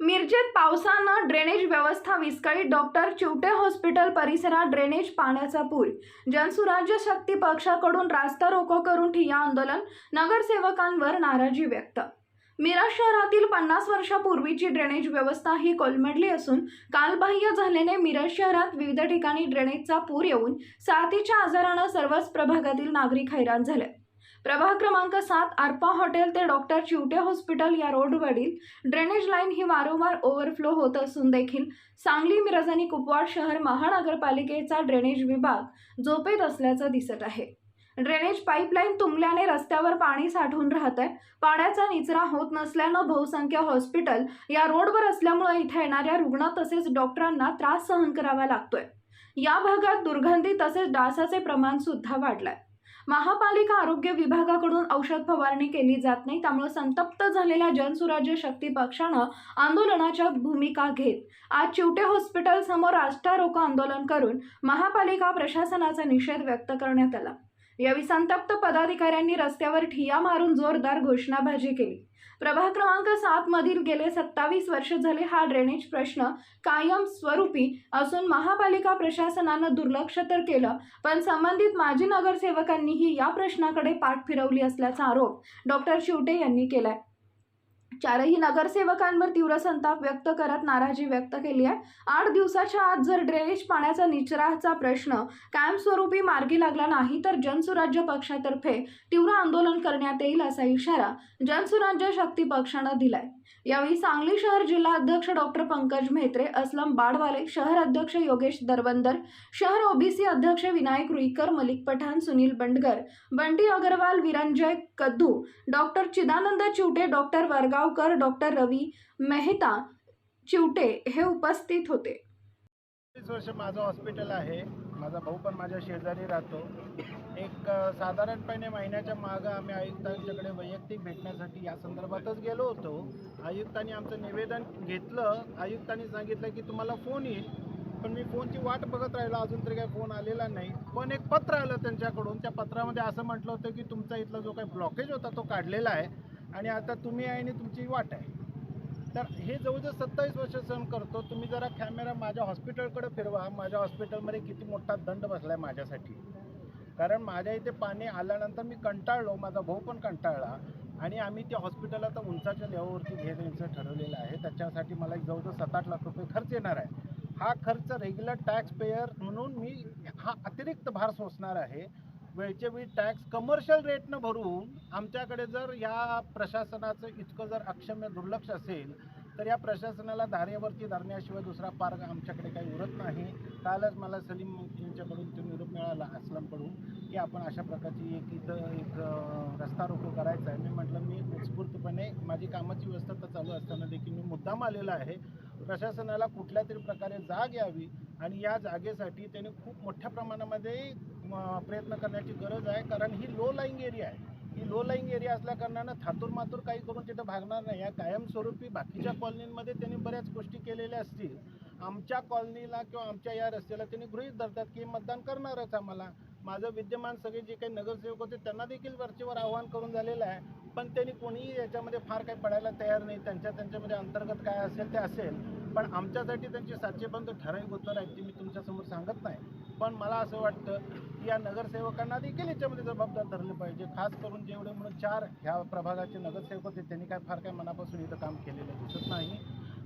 मिरजेत पावसानं ड्रेनेज व्यवस्था विस्कळीत. डॉक्टर चिवटे हॉस्पिटल परिसरात ड्रेनेज पाण्याचा पूर जनसुराज्य शक्ती पक्षाकडून रास्ता रोको करून ठिय्या आंदोलन. नगरसेवकांवर नाराजी व्यक्त. मिराज शहरातील पन्नास वर्षापूर्वीची ड्रेनेज व्यवस्था ही कोलमडली असून कालबाह्य झाल्याने मिराज शहरात विविध ठिकाणी ड्रेनेजचा पूर येऊन साथीच्या आजारानं सर्वच प्रभागातील नागरिक हैराण झाले. प्रभाग क्रमांक सात आरपा हॉटेल ते डॉक्टर चिवटे हॉस्पिटल या रोडवरील ड्रेनेज लाईन ही वारंवार ओव्हरफ्लो होत असून देखील सांगली मिरज आणि कुपवाड शहर महानगरपालिकेचा ड्रेनेज विभाग झोपेत असल्याचं दिसत आहे. ड्रेनेज पाईपलाईन तुंबल्याने रस्त्यावर पाणी साठून राहत आहे पाण्याचा निचरा होत नसल्यानं बहुसंख्य हॉस्पिटल या रोडवर असल्यामुळे इथे येणाऱ्या रुग्ण तसेच डॉक्टरांना त्रास सहन करावा लागतोय. या भागात दुर्गंधी तसेच डासाचे प्रमाण सुद्धा वाढलंय. महापालिका आरोग्य विभागाकडून औषध फवारणी केली जात नाही त्यामुळे संतप्त झालेल्या जनसुराज्य शक्ती पक्षानं आंदोलनाच्या भूमिका घेत आज चिवटे हॉस्पिटल समोर राष्ट्रारोको आंदोलन करून महापालिका प्रशासनाचा निषेध व्यक्त करण्यात आला. यावेळी संतप्त पदाधिकाऱ्यांनी रस्त्यावर ठिया मारून जोरदार घोषणाबाजी केली. प्रभाग क्रमांक सात मधील गेले सत्तावीस वर्ष झाले हा ड्रेनेज प्रश्न कायम स्वरूपी असून महापालिका प्रशासनानं दुर्लक्ष तर केलं पण संबंधित माजी नगरसेवकांनीही या प्रश्नाकडे पाठ फिरवली असल्याचा आरोप डॉक्टर शिवटे यांनी केलाय. चारही नगरसेवकांवर तीव्र संताप व्यक्त करत नाराजी व्यक्त केली आहे. आठ दिवसाच्या आत जर ड्रेनेज पाण्याचा निचराचा प्रश्न कायमस्वरूपी मार्गी लागला नाही तर जनसुराज्य पक्षातर्फे तीव्र आंदोलन करण्यात येईल असा इशारा जनसुराज्य शक्ती पक्षानं दिलाय. यावेळी सांगली शहर जिल्हा अध्यक्ष डॉक्टर पंकज म्हेत्रे असलम बाडवाले शहर अध्यक्ष योगेश दरबंदर शहर ओबीसी अध्यक्ष विनायक रुईकर मलिक पठाण सुनील बंडगर बंटी अग्रवाल विरंजय कद्दू डॉक्टर चिदानंद चिवटे डॉक्टर वर्गा वरगावकर डॉक्टर रवी मेहता चिवटे हे उपस्थित होते. तीस वर्ष माझं हॉस्पिटल आहे. माझा भाऊ पण माझ्या शेजारी राहतो. एक साधारणपणे महिन्याच्या मागं आम्ही आयुक्तांच्याकडे वैयक्तिक भेटण्यासाठी या संदर्भातच गेलो होतो. आयुक्तांनी आमचं निवेदन घेतलं. आयुक्तांनी सांगितलं की तुम्हाला फोन येईल पण मी फोनची वाट बघत राहिलो. अजून तरी काही फोन आलेला नाही. पण एक पत्र आलं त्यांच्याकडून. त्या पत्रामध्ये असं म्हटलं होतं की तुमचा इथला जो काही ब्लॉकेज होता तो काढलेला आहे. आणि आता तुम्ही आहे आणि तुमची वाट आहे. तर हे जवळजवळ सत्तावीस वर्ष सहन करतो. तुम्ही जरा कॅमेरा माझ्या हॉस्पिटलकडे फिरवा. माझ्या हॉस्पिटलमध्ये किती मोठा दंड बसला आहे माझ्यासाठी. कारण माझ्या इथे पाणी आल्यानंतर मी कंटाळलो. माझा भाऊ पण कंटाळला. आणि आम्ही त्या हॉस्पिटल आता उंचाच्या लेवलवरती घेण्याचं ठरवलेलं आहे. त्याच्यासाठी मला एक जवळजवळ सात आठ लाख रुपये खर्च येणार आहे. हा खर्च रेग्युलर टॅक्स पेयर म्हणून मी हा अतिरिक्त भार सोसणार आहे. वेळचे वेळी टॅक्स कमर्शियल रेटनं भरून आमच्याकडे जर या प्रशासनाचं इतकं जर अक्षम्य दुर्लक्ष असेल तर या प्रशासनाला धारेवरती धरण्याशिवाय दुसरा पार्ग आमच्याकडे काही उरत नाही. कालच मला सलीम यांच्याकडून तो निरोप मिळाला असलमकडून की आपण अशा प्रकारची एक इथं एक रस्ता रोको करायचा आहे. मी म्हटलं मी उत्स्फूर्त माझी कामाची व्यवस्था तर चालू असताना देखील मी मुद्दाम आलेला आहे. प्रशासनाला कुठल्या तरी प्रकारे जाग यावी आणि या जागेसाठी त्याने खूप मोठ्या प्रमाणामध्ये प्रयत्न करण्याची गरज आहे. कारण ही लो लाईंग एरिया आहे. ही लो लाईंग एरिया असल्याकारणानं थातूर मातूर काही करून तिथं भागणार नाही. या कायमस्वरूपी बाकीच्या कॉलनींमध्ये त्यांनी बऱ्याच गोष्टी केलेल्या असतील. आमच्या कॉलनीला किंवा आमच्या या रस्त्याला त्यांनी गृहीत धरतात की मतदान करणारच आम्हाला. माझं विद्यमान सगळे जे काही नगरसेवक होते त्यांना देखील वरचेवर आव्हान करून झालेलं आहे. पण त्यांनी कोणीही याच्यामध्ये फार काही पडायला तयार नाही. त्यांच्या त्यांच्यामध्ये अंतर्गत काय असेल ते असेल. पण आमच्यासाठी त्यांची साचेबंद ठराविक उत्तर आहेत ती मी तुमच्यासमोर सांगत नाही. पण मला असं वाटतं की या नगरसेवकांना देखील याच्यामध्ये जबाबदार धरले पाहिजे. खास करून जेवढे म्हणून चार ह्या प्रभागाचे नगरसेवक होते त्यांनी काय फार काय मनापासून इथं काम केलेलं दिसत नाही.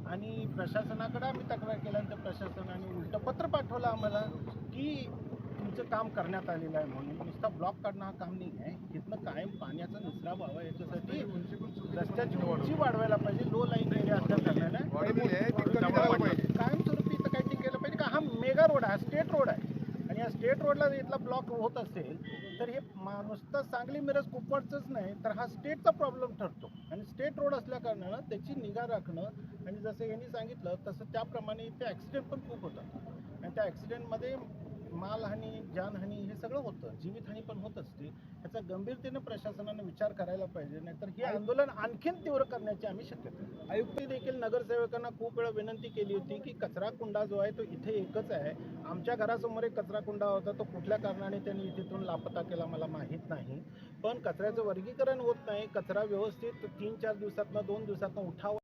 आणि प्रशासनाकडे आम्ही तक्रार केल्यानंतर प्रशासनाने उलटं पत्र पाठवलं आम्हाला की तुमचं काम करण्यात आलेलं आहे म्हणून. नुसता ब्लॉक काढणं हा काम नाही आहे. इथनं कायम पाण्याचा निचरा व्हावा याच्यासाठी रस्त्याची उंची वाढवायला पाहिजे. लो लाईन एरिया असल्या कारणानं कायमस्वरूपी इथं काही केलं पाहिजे का? हा मेगा रोड आहे. स्टेट रोड आहे. आणि या स्टेट रोडला जर इथला ब्लॉक होत असेल तर हे नुसतं सांगली मिरज कुपवाडचंच नाही तर हा स्टेटचा प्रॉब्लेम ठरतो. आणि स्टेट रोड असल्या कारणानं त्याची निगा राखणं आणि जसं यांनी सांगितलं तसं त्याप्रमाणे इथे ॲक्सिडेंट पण खूप होतात. आणि त्या ॲक्सिडेंटमध्ये मालहानी जानहानी हे सगळं होतं. जीवितहानी पण होत असते याचा गंभीरतेनं प्रशासनानं विचार करायला पाहिजे नाहीतर हे आंदोलन आणखीन तीव्र करण्याची आम्ही शक्यता. आयुक्त देखील नगरसेवकांना खूप वेळा विनंती केली होती की कचरा कुंडा जो आहे तो इथे एकच आहे. आमच्या घरासमोर एक कचरा कुंडा होता तो कुठल्या कारणाने त्यांनी इथून लापता केला मला माहीत नाही. पण कचऱ्याचं वर्गीकरण होत नाही. कचरा व्यवस्थित तीन चार दिवसातनं दोन दिवसातनं उठावा